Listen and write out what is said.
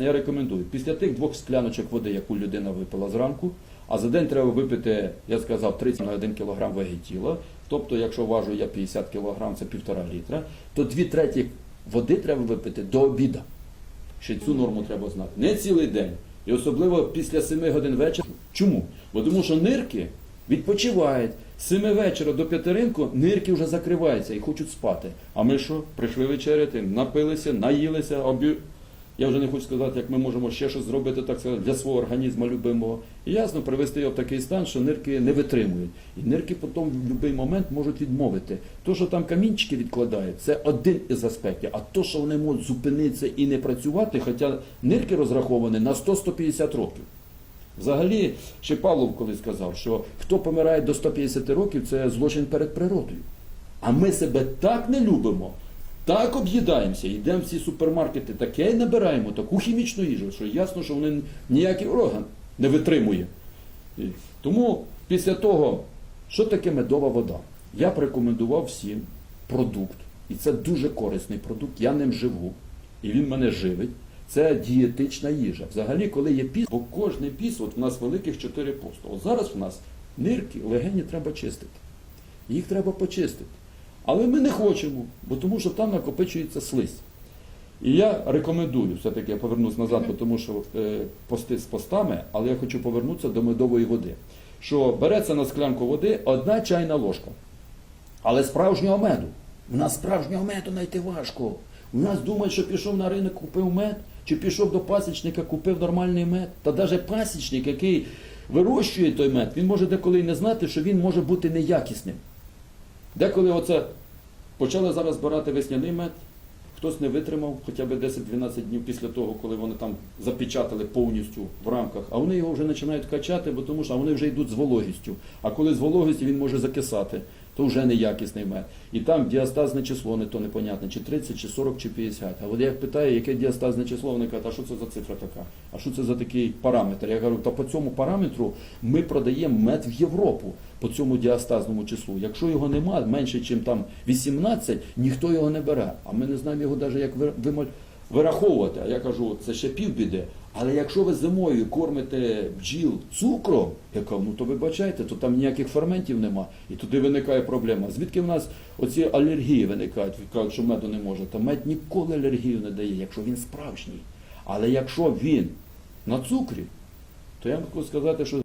Я рекомендую. Після тих двох скляночок води, яку людина випила зранку, а за день треба випити, я сказав, 30 на 1 кг ваги тіла. Тобто, якщо важу я 50 кг, це півтора літра, то дві треті води треба випити до обіда. Ще цю норму треба знати. Не цілий день. І особливо після 7 годин вечора. Чому? Бо тому що нирки відпочивають. З 7 вечора до 5 ринку нирки вже закриваються і хочуть спати. А ми що? Прийшли вечеряти, напилися, наїлися, обі... Я вже не хочу сказати, як ми можемо ще щось зробити так сказати, для свого організму любимого. І ясно, привести його в такий стан, що нирки не витримують. І нирки потім в будь-який момент можуть відмовити. То, що там камінчики відкладають, це один із аспектів. А то, що вони можуть зупинитися і не працювати, хоча нирки розраховані на 100-150 років. Взагалі, ще Павлов колись сказав, що хто помирає до 150 років, це злочин перед природою. А ми себе так не любимо, так об'їдаємося, йдемо в ці супермаркети, таке набираємо, таку хімічну їжу, що ясно, що вони ніякий орган не витримує. Тому після того, що таке медова вода, я б рекомендував всім продукт, і це дуже корисний продукт, я ним живу, і він мене живить. Це дієтична їжа. Взагалі, коли є піс, бо кожний піс, от в нас великих чотири посту. От зараз в нас нирки, легені треба чистити. Їх треба почистити. Але ми не хочемо, бо тому що там накопичується слизь. І я рекомендую, все-таки я повернусь назад, тому що е, пости з постами, але я хочу повернутися до медової води. Що береться на склянку води одна чайна ложка. Але справжнього меду. У нас справжнього меду знайти важко. У нас думають, що пішов на ринок, купив мед, чи пішов до пасічника, купив нормальний мед. Та навіть пасічник, який вирощує той мед, він може деколи й не знати, що він може бути неякісним. Деколи оце почали зараз збирати весняний мед, хтось не витримав хоча б 10-12 днів після того, коли вони там запечатали повністю в рамках, а вони його вже починають качати, бо тому що вони вже йдуть з вологістю. А коли з вологістю він може закисати, то вже неякісний мед. І там діастазне число не то непонятне, чи 30, чи 40, чи 50. А от як питаю, яке діастазне число, вони кажуть, а що це за цифра така? А що це за такий параметр? Я кажу, та по цьому параметру ми продаємо мед в Європу по цьому діастазному числу. Якщо його нема менше, ніж там 18, ніхто його не бере. А ми не знаємо його навіть як вираховувати. А я кажу, це ще півбіди. Але якщо ви зимою кормите бджіл цукром, я кажу, ну то вибачайте, то там ніяких ферментів нема. І туди виникає проблема. Звідки в нас оці алергії виникають? Кажуть, що меду не може. Та мед ніколи алергію не дає, якщо він справжній. Але якщо він на цукрі, то я можу сказати, що